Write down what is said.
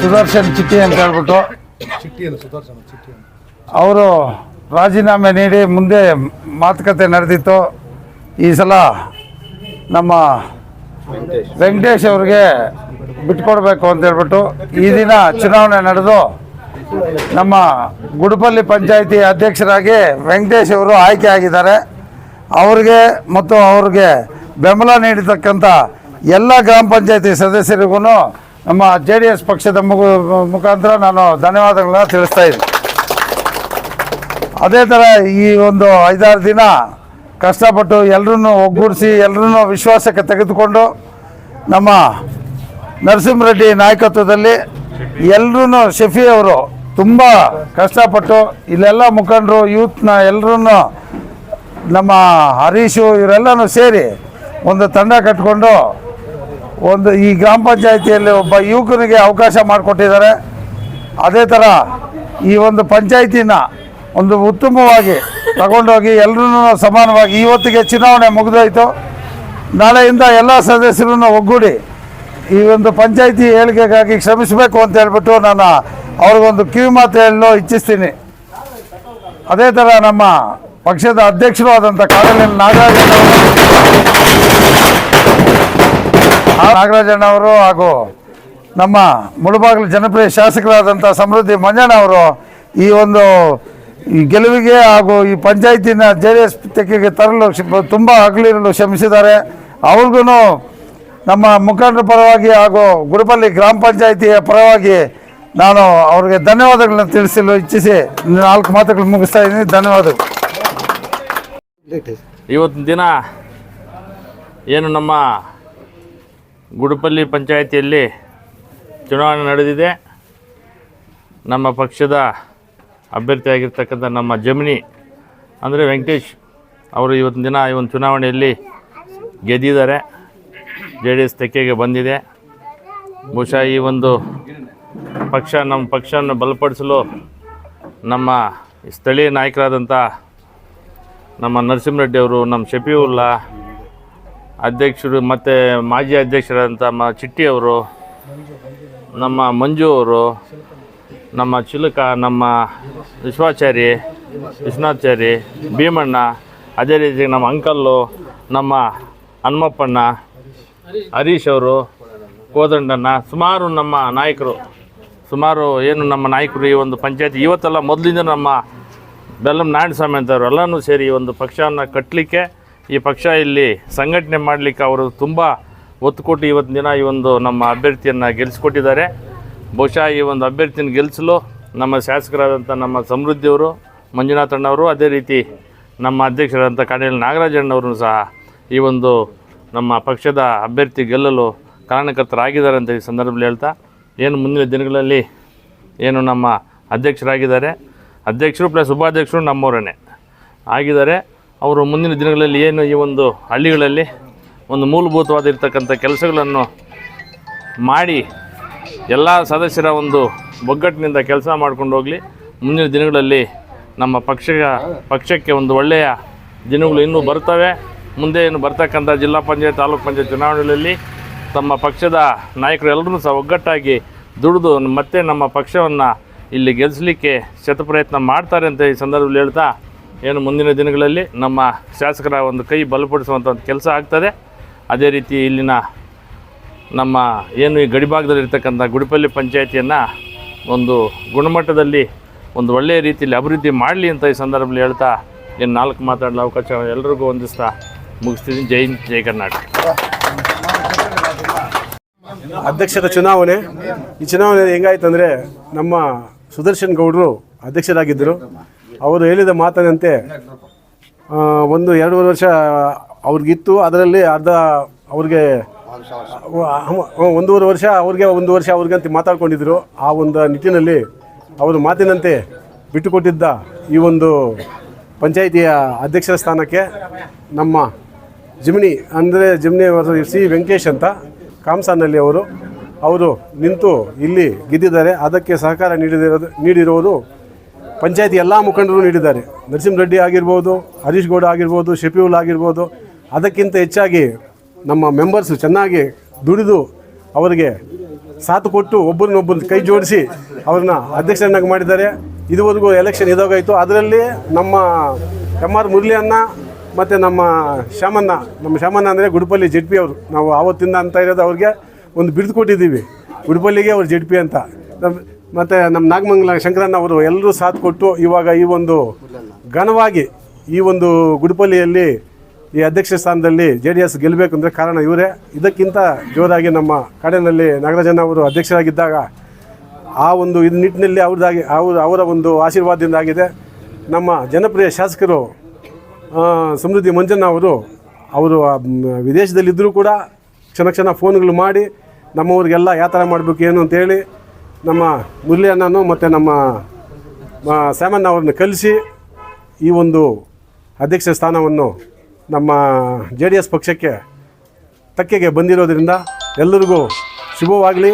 ಸುದರ್ಶನ್ ಚಿಟ್ಟಿ ಅಂತ ಹೇಳ್ಬಿಟ್ಟು ಅವರು ರಾಜೀನಾಮೆ ನೀಡಿ ಮುಂದೆ ಮಾತುಕತೆ ನಡೆದಿತ್ತು. ಈ ಸಲ ನಮ್ಮ ವೆಂಕಟೇಶ್ ಅವ್ರಿಗೆ ಬಿಟ್ಕೊಡ್ಬೇಕು ಅಂತ ಹೇಳ್ಬಿಟ್ಟು ಈ ದಿನ ಚುನಾವಣೆ ನಡೆದು ನಮ್ಮ ಗುಡುಪಲ್ಲಿ ಪಂಚಾಯಿತಿ ಅಧ್ಯಕ್ಷರಾಗಿ ವೆಂಕಟೇಶ್ ಅವರು ಆಯ್ಕೆ ಆಗಿದ್ದಾರೆ. ಅವ್ರಿಗೆ ಮತ್ತು ಅವ್ರಿಗೆ ಬೆಂಬಲ ನೀಡಿರ್ತಕ್ಕಂಥ ಎಲ್ಲ ಗ್ರಾಮ ಪಂಚಾಯಿತಿ ಸದಸ್ಯರಿಗೂ ನಮ್ಮ ಜೆ ಡಿ ಎಸ್ ಪಕ್ಷದ ಮುಗು, ಮುಖಾಂತರ ನಾನು ಧನ್ಯವಾದಗಳನ್ನ ತಿಳಿಸ್ತಾ ಇದ್ದೀನಿ. ಅದೇ ಥರ ಈ ಒಂದು ಐದಾರು ದಿನ ಕಷ್ಟಪಟ್ಟು ಎಲ್ಲರನ್ನೂ ಒಗ್ಗೂಡಿಸಿ ಎಲ್ಲರನ್ನೂ ವಿಶ್ವಾಸಕ್ಕೆ ತೆಗೆದುಕೊಂಡು ನಮ್ಮ ನರಸಿಂಹರೆಡ್ಡಿ ನಾಯಕತ್ವದಲ್ಲಿ ಎಲ್ಲರೂ ಶಫಿ ಅವರು ತುಂಬ ಕಷ್ಟಪಟ್ಟು ಇಲ್ಲೆಲ್ಲ ಮುಖಂಡರು, ಯೂತ್ನ ಎಲ್ಲರೂ ನಮ್ಮ ಹರೀಶು, ಇವರೆಲ್ಲನೂ ಸೇರಿ ಒಂದು ತಂಡ ಕಟ್ಕೊಂಡು ಒಂದು ಈ ಗ್ರಾಮ ಪಂಚಾಯಿತಿಯಲ್ಲಿ ಒಬ್ಬ ಯುವಕನಿಗೆ ಅವಕಾಶ ಮಾಡಿಕೊಟ್ಟಿದ್ದಾರೆ. ಅದೇ ಥರ ಈ ಒಂದು ಪಂಚಾಯಿತಿನ ಒಂದು ಉತ್ತಮವಾಗಿ ತಗೊಂಡೋಗಿ ಎಲ್ಲರೂ ಸಮಾನವಾಗಿ ಇವತ್ತಿಗೆ ಚುನಾವಣೆ ಮುಗಿದೋಯ್ತು. ನಾಳೆಯಿಂದ ಎಲ್ಲ ಸದಸ್ಯರನ್ನು ಒಗ್ಗೂಡಿ ಈ ಒಂದು ಪಂಚಾಯಿತಿ ಏಳಿಗೆಗಾಗಿ ಶ್ರಮಿಸಬೇಕು ಅಂತ ಹೇಳ್ಬಿಟ್ಟು ನಾನು ಅವ್ರಿಗೊಂದು ಕಿವಿ ಮಾತು ಹೇಳಲು ಇಚ್ಛಿಸ್ತೀನಿ. ಅದೇ ಥರ ನಮ್ಮ ಪಕ್ಷದ ಅಧ್ಯಕ್ಷರು ಆದಂಥ ಕಾರ್ಯಾಲಯ ಅವರು ನಾಗರಾಜಣ್ಣ ಅವರು ಹಾಗೂ ನಮ್ಮ ಮುಳುಬಾಗಿಲು ಜನಪ್ರಿಯ ಶಾಸಕರಾದಂಥ ಸಮೃದ್ಧಿ ಮಂಜಣ್ಣ ಅವರು ಈ ಒಂದು ಈ ಗೆಲುವಿಗೆ ಹಾಗೂ ಈ ಪಂಚಾಯತಿನ ಜೆ ಡಿ ಎಸ್ ತೆಕ್ಕೆಗೆ ತರಲು ತುಂಬ ಹಗಲಿರಲು ಶ್ರಮಿಸಿದ್ದಾರೆ. ಅವ್ರಿಗೂ ನಮ್ಮ ಮುಖಂಡರ ಪರವಾಗಿ ಹಾಗೂ ಗುರುಪಲ್ಲಿ ಗ್ರಾಮ ಪಂಚಾಯಿತಿಯ ಪರವಾಗಿ ನಾನು ಅವ್ರಿಗೆ ಧನ್ಯವಾದಗಳನ್ನ ತಿಳಿಸಲು ಇಚ್ಛಿಸಿ ನಾಲ್ಕು ಮಾತುಗಳು ಮುಗಿಸ್ತಾ ಇದ್ದೀನಿ. ಧನ್ಯವಾದಗಳು. ಇವತ್ತಿನ ದಿನ ಏನು ನಮ್ಮ ಗುಡುಪಲ್ಲಿ ಪಂಚಾಯಿತಿಯಲ್ಲಿ ಚುನಾವಣೆ ನಡೆದಿದೆ. ನಮ್ಮ ಪಕ್ಷದ ಅಭ್ಯರ್ಥಿಯಾಗಿರ್ತಕ್ಕಂಥ ನಮ್ಮ ಜಮಿನಿ ಅಂದರೆ ವೆಂಕಟೇಶ್ ಅವರು ಇವತ್ತಿನ ದಿನ ಈ ಒಂದು ಚುನಾವಣೆಯಲ್ಲಿ ಗೆದ್ದಿದ್ದಾರೆ. ಜೆ ಡಿ ಎಸ್ ತೆಕ್ಕೆಗೆ ಬಂದಿದೆ. ಬಹುಶಃ ಈ ಒಂದು ಪಕ್ಷ ನಮ್ಮ ಪಕ್ಷವನ್ನು ಬಲಪಡಿಸಲು ನಮ್ಮ ಸ್ಥಳೀಯ ನಾಯಕರಾದಂಥ ನಮ್ಮ ನರಸಿಂಹರೆಡ್ಡಿ ಅವರು, ನಮ್ಮ ಶಫೀವುಲ್ಲಾ ಅಧ್ಯಕ್ಷರು ಮತ್ತು ಮಾಜಿ ಅಧ್ಯಕ್ಷರಾದಂಥ ಮ ಚಿಟ್ಟಿ ಅವರು, ನಮ್ಮ ಮಂಜು ಅವರು, ನಮ್ಮ ಚಿಲುಕ, ನಮ್ಮ ವಿಶ್ವಾಚಾರಿ, ವಿಶ್ವನಾಥಾಚಾರಿ, ಭೀಮಣ್ಣ, ಅದೇ ರೀತಿ ನಮ್ಮ ಅಂಕಲ್ಲು, ನಮ್ಮ ಹನುಮಪ್ಪಣ್ಣ, ಹರೀಶ್ ಅವರು, ಕೋದಂಡಣ್ಣ, ಸುಮಾರು ನಮ್ಮ ನಾಯಕರು, ಸುಮಾರು ಏನು ನಮ್ಮ ನಾಯಕರು ಈ ಒಂದು ಪಂಚಾಯತಿ. ಇವತ್ತೆಲ್ಲ ಮೊದಲಿಂದ ನಮ್ಮ ಬೆಲ್ಲಂ ನಾರಾಯಣಸ್ವಾಮಿ ಅಂತವ್ರು ಎಲ್ಲನೂ ಸೇರಿ ಈ ಒಂದು ಪಕ್ಷವನ್ನು ಕಟ್ಟಲಿಕ್ಕೆ ಈ ಪಕ್ಷ ಇಲ್ಲಿ ಸಂಘಟನೆ ಮಾಡಲಿಕ್ಕೆ ಅವರು ತುಂಬ ಒತ್ತು ಕೊಟ್ಟು ಇವತ್ತಿನ ದಿನ ಈ ಒಂದು ನಮ್ಮ ಅಭ್ಯರ್ಥಿಯನ್ನು ಗೆಲ್ಲಿಸ್ಕೊಟ್ಟಿದ್ದಾರೆ ಬಹುಶಃ ಈ ಒಂದು ಅಭ್ಯರ್ಥಿನ ಗೆಲ್ಲಿಸಲು ನಮ್ಮ ಶಾಸಕರಾದಂಥ ನಮ್ಮ ಸಮೃದ್ಧಿಯವರು ಮಂಜುನಾಥಣ್ಣವರು ಅದೇ ರೀತಿ ನಮ್ಮ ಅಧ್ಯಕ್ಷರಾದಂಥ ಕಾಡೇಲಿ ನಾಗರಾಜಣ್ಣವರು ಸಹ ಈ ಒಂದು ನಮ್ಮ ಪಕ್ಷದ ಅಭ್ಯರ್ಥಿ ಗೆಲ್ಲಲು ಕಾರಣಕರ್ತರಾಗಿದ್ದಾರೆ ಅಂತ ಈ ಸಂದರ್ಭದಲ್ಲಿ ಹೇಳ್ತಾ, ಏನು ಮುಂದಿನ ದಿನಗಳಲ್ಲಿ ಏನು ನಮ್ಮ ಅಧ್ಯಕ್ಷರಾಗಿದ್ದಾರೆ. ಅಧ್ಯಕ್ಷರು ಪ್ಲಸ್ ಉಪಾಧ್ಯಕ್ಷರು ನಮ್ಮವರೇ ಆಗಿದ್ದಾರೆ. ಅವರು ಮುಂದಿನ ದಿನಗಳಲ್ಲಿ ಏನು ಈ ಒಂದು ಹಳ್ಳಿಗಳಲ್ಲಿ ಒಂದು ಮೂಲಭೂತವಾಗಿರ್ತಕ್ಕಂಥ ಕೆಲಸಗಳನ್ನು ಮಾಡಿ ಎಲ್ಲ ಸದಸ್ಯರ ಒಂದು ಒಗ್ಗಟ್ಟಿನಿಂದ ಕೆಲಸ ಮಾಡ್ಕೊಂಡು ಹೋಗಲಿ. ಮುಂದಿನ ದಿನಗಳಲ್ಲಿ ನಮ್ಮ ಪಕ್ಷ ಪಕ್ಷಕ್ಕೆ ಒಂದು ಒಳ್ಳೆಯ ದಿನಗಳು ಇನ್ನೂ ಬರ್ತವೆ. ಮುಂದೆ ಏನು ಬರ್ತಕ್ಕಂಥ ಜಿಲ್ಲಾ ಪಂಚಾಯತ್, ತಾಲೂಕು ಪಂಚಾಯತ್ ಚುನಾವಣೆಗಳಲ್ಲಿ ತಮ್ಮ ಪಕ್ಷದ ನಾಯಕರು ಎಲ್ಲರೂ ಸಹ ಒಗ್ಗಟ್ಟಾಗಿ ದುಡಿದು ಮತ್ತೆ ನಮ್ಮ ಪಕ್ಷವನ್ನು ಇಲ್ಲಿ ಗೆಲ್ಲಿಸಲಿಕ್ಕೆ ಶತಪ್ರಯತ್ನ ಮಾಡ್ತಾರೆ ಅಂತ ಈ ಸಂದರ್ಭದಲ್ಲಿ ಹೇಳ್ತಾ ಏನು ಮುಂದಿನ ದಿನಗಳಲ್ಲಿ ನಮ್ಮ ಶಾಸಕರ ಒಂದು ಕೈ ಬಲಪಡಿಸುವಂಥ ಒಂದು ಕೆಲಸ ಆಗ್ತದೆ. ಅದೇ ರೀತಿ ಇಲ್ಲಿನ ನಮ್ಮ ಏನು ಈ ಗಡಿಭಾಗದಲ್ಲಿರ್ತಕ್ಕಂಥ ಗುಡಿಪಲ್ಲಿ ಪಂಚಾಯತಿಯನ್ನು ಒಂದು ಗುಣಮಟ್ಟದಲ್ಲಿ ಒಂದು ಒಳ್ಳೆಯ ರೀತಿಯಲ್ಲಿ ಅಭಿವೃದ್ಧಿ ಮಾಡಲಿ ಅಂತ ಈ ಸಂದರ್ಭದಲ್ಲಿ ಹೇಳ್ತಾ ಏನು ನಾಲ್ಕು ಮಾತಾಡಲು ಅವಕಾಶ ಎಲ್ರಿಗೂ ಹೊಂದಿಸ್ತಾ ಮುಗಿಸ್ತೀನಿ. ಜೈ ಜೈ ಕರ್ನಾಟಕ. ಅಧ್ಯಕ್ಷರ ಚುನಾವಣೆ. ಈ ಚುನಾವಣೆ ಹೆಂಗಾಯ್ತಂದರೆ ನಮ್ಮ ಸುದರ್ಶನ್ ಗೌಡರು ಅಧ್ಯಕ್ಷರಾಗಿದ್ದರು. ಅವರು ಹೇಳಿದ ಮಾತಿನಂತೆ ಒಂದು ಎರಡೂವರೆ ವರ್ಷ ಅವ್ರಿಗಿತ್ತು. ಅದರಲ್ಲಿ ಅರ್ಧ ಅವ್ರಿಗೆ ಒಂದೂವರೆ ವರ್ಷ ಅವ್ರಿಗೆ, ಒಂದು ವರ್ಷ ಅವ್ರಿಗೆ ಅಂತ ಮಾತಾಡ್ಕೊಂಡಿದ್ರು. ಆ ಒಂದು ನಿಟ್ಟಿನಲ್ಲಿ ಅವರು ಮಾತಿನಂತೆ ಬಿಟ್ಟುಕೊಟ್ಟಿದ್ದ ಈ ಒಂದು ಪಂಚಾಯಿತಿಯ ಅಧ್ಯಕ್ಷರ ಸ್ಥಾನಕ್ಕೆ ನಮ್ಮ ಜಿಮ್ನಿ, ಅಂದರೆ ಜಿಮ್ನಿ ಸಿ ವೆಂಕಟೇಶ್ ಅಂತ ಕಾಮ್ಸಾನಲ್ಲಿ ಅವರು ಅವರು ನಿಂತು ಇಲ್ಲಿ ಗೆದ್ದಿದ್ದಾರೆ. ಅದಕ್ಕೆ ಸಹಕಾರ ನೀಡಿದಿರೋದು ನೀಡಿರುವುದು ಪಂಚಾಯತಿ ಎಲ್ಲ ಮುಖಂಡರು ನೀಡಿದ್ದಾರೆ. ನರಸಿಂಹರೆಡ್ಡಿ ಆಗಿರ್ಬೋದು, ಹರೀಶ್ ಗೌಡ ಆಗಿರ್ಬೋದು ಶಫೀವುಲ್ ಆಗಿರ್ಬೋದು, ಅದಕ್ಕಿಂತ ಹೆಚ್ಚಾಗಿ ನಮ್ಮ ಮೆಂಬರ್ಸು ಚೆನ್ನಾಗಿ ದುಡಿದು ಅವರಿಗೆ ಸಾಥ್ ಕೊಟ್ಟು ಒಬ್ಬರನ್ನೊಬ್ಬರು ಕೈ ಜೋಡಿಸಿ ಅವ್ರನ್ನ ಅಧ್ಯಕ್ಷರನ್ನಾಗಿ ಮಾಡಿದ್ದಾರೆ. ಇದುವರೆಗೂ ಎಲೆಕ್ಷನ್ ಇದಾಗೋಯಿತು. ಅದರಲ್ಲಿ ನಮ್ಮ ಎಂ ಆರ್ ಮುರಳಿ ಅಣ್ಣ ಮತ್ತು ನಮ್ಮ ಶ್ಯಾಮಣ್ಣ ನಮ್ಮ ಶ್ಯಾಮಣ್ಣ ಅಂದರೆ ಗುಡುಪಲ್ಲಿ ಜೆಡ್ ಪಿ ಅವರು. ನಾವು ಆವತ್ತಿಂದ ಅಂತ ಇರೋದು ಅವ್ರಿಗೆ ಒಂದು ಬಿರುದು ಕೊಟ್ಟಿದ್ದೀವಿ. ಗುಡುಪಲ್ಲಿಗೆ ಅವ್ರು ಜೆಡ್ ಪಿ ಅಂತ. ಮತ್ತು ನಮ್ಮ ನಾಗಮಂಗಲ ಶಂಕರಣ್ಣ ಅವರು ಎಲ್ಲರೂ ಸಾಥ್ ಕೊಟ್ಟು ಇವಾಗ ಈ ಒಂದು ಘನವಾಗಿ ಈ ಒಂದು ಗುಡುಪಲ್ಲಿಯಲ್ಲಿ ಈ ಅಧ್ಯಕ್ಷ ಸ್ಥಾನದಲ್ಲಿ ಜೆ ಡಿ ಎಸ್ ಗೆಲ್ಲಬೇಕು ಅಂದರೆ ಕಾರಣ ಇವರೇ. ಇದಕ್ಕಿಂತ ಜೋರಾಗಿ ನಮ್ಮ ಕಾಡಿನಲ್ಲಿ ನಾಗರಾಜಣ್ಣ ಅವರು ಅಧ್ಯಕ್ಷರಾಗಿದ್ದಾಗ ಆ ಒಂದು ಇದು ನಿಟ್ಟಿನಲ್ಲಿ ಅವ್ರದ್ದಾಗಿ ಅವ್ರ ಅವರ ಒಂದು ಆಶೀರ್ವಾದದಿಂದ ಆಗಿದೆ. ನಮ್ಮ ಜನಪ್ರಿಯ ಶಾಸಕರು ಸಮೃದ್ಧಿ ಮಂಜಣ್ಣ ಅವರು ಅವರು ವಿದೇಶದಲ್ಲಿದ್ದರೂ ಕೂಡ ಕ್ಷಣ ಕ್ಷಣ ಫೋನ್ಗಳು ಮಾಡಿ ನಮ್ಮವ್ರಿಗೆಲ್ಲ ಯಾವ ಥರ ಮಾಡಬೇಕು ಏನು ಅಂತೇಳಿ ನಮ್ಮ ಮುರಳಿ ಅಣ್ಣನು ಮತ್ತು ನಮ್ಮ ಸ್ಯಾಮಣ್ಣ ಅವ್ರನ್ನ ಕಲಿಸಿ ಈ ಒಂದು ಅಧ್ಯಕ್ಷ ಸ್ಥಾನವನ್ನು ನಮ್ಮ ಜೆ ಡಿ ಎಸ್ ಪಕ್ಷಕ್ಕೆ ತಕ್ಕೆಗೆ ಬಂದಿರೋದರಿಂದ ಎಲ್ಲರಿಗೂ ಶುಭವಾಗಲಿ.